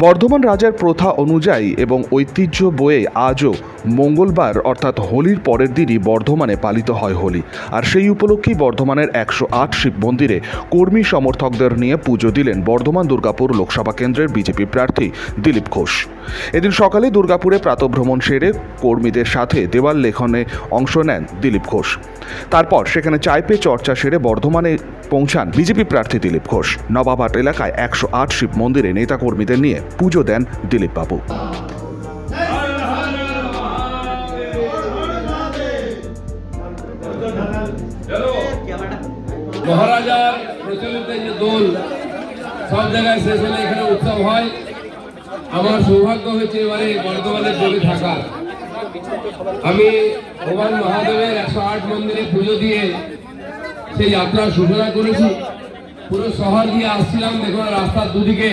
বর্ধমান রাজার প্রথা অনুযায়ী এবং ঐতিহ্য বয়ে আজও মঙ্গলবার, অর্থাৎ হোলির পরের দিনই বর্ধমানে পালিত হয় হোলি। আর সেই উপলক্ষেই বর্ধমানের একশো আট শিব মন্দিরে কর্মী সমর্থকদের নিয়ে পুজো দিলেন বর্ধমান দুর্গাপুর লোকসভা কেন্দ্রের বিজেপি প্রার্থী দিলীপ ঘোষ। এদিন সকালে দুর্গাপুরে প্রাতভ্রমণ সেরে কর্মীদের সাথে দেওয়াল লেখনে অংশ নেন দিলীপ ঘোষ। তারপর সেখানে চায় পে চর্চা সেরে বর্ধমানে পৌঁছান বিজেপি প্রার্থী দিলীপ ঘোষ। নবাবহাট এলাকায় একশো আট শিব মন্দিরে নেতাকর্মীদের নিয়ে পুজো দেন দিলীপ মহারাজার প্রচলিত যে দোল, সব জায়গায় শেষ হলে এখানে উৎসব হয়। আমার সৌভাগ্য হয়েছে এবারে বর্ধমানের দোলে থাকা। আমি ভগবান মহাদেবের একশো আট মন্দিরে পুজো দিয়ে সেই যাত্রার সূচনা করেছি। পুরো শহর দিয়ে আসছিলাম, দেখুন রাস্তার দুদিকে।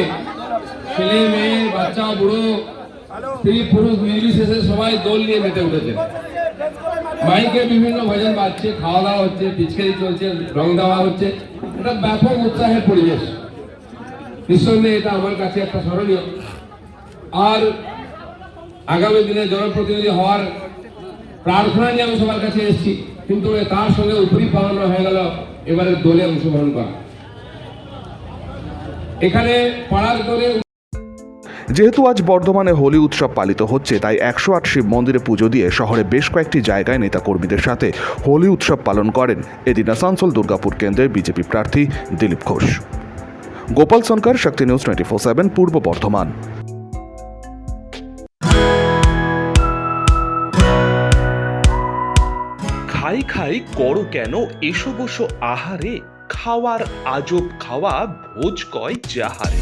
ছেলে, মেয়ে, বাচ্চা, বুড়ো, স্ত্রী, পুরুষ নির্বিশেষে সবাই দোল নিয়ে মেতে উঠেছে। মাইকে বিভিন্ন ভজন বাজছে, খাওয়া দাওয়া হচ্ছে, পিচকারি চলছে, রং দেওয়া হচ্ছে। একটা ব্যাপক উৎসাহের পরিবেশ। নিঃসন্দেহে এটা আমার কাছে একটা স্মরণীয়। আর আগামী দিনে জনপ্রতিনিধি হওয়ার প্রার্থনা নিয়ে আমি সবার কাছে এসেছি। কিন্তু তার সঙ্গে উপরি পাওয়ানো হয়ে গেল এবারে দলে অংশগ্রহণ করা। এখানে পাড়ার দলে যেহেতু আজ বর্ধমানে হোলি উৎসব পালিত হচ্ছে, তাই একশো আট শিব মন্দিরে পুজো দিয়ে শহরে বেশ কয়েকটি জায়গায় নেতাকর্মীদের সাথে হোলি উৎসব পালন করেন এদিন আসানসোল দুর্গাপুর কেন্দ্রের বিজেপি প্রার্থী Dilip Ghosh. Gopal Sonkar, Shakti news twenty four seven, Purba Bardhaman. খাই খাই করো কেন এসো বসো আহারে, খাওয়ার আজব খাওয়া ভোজ কয় যাহারে।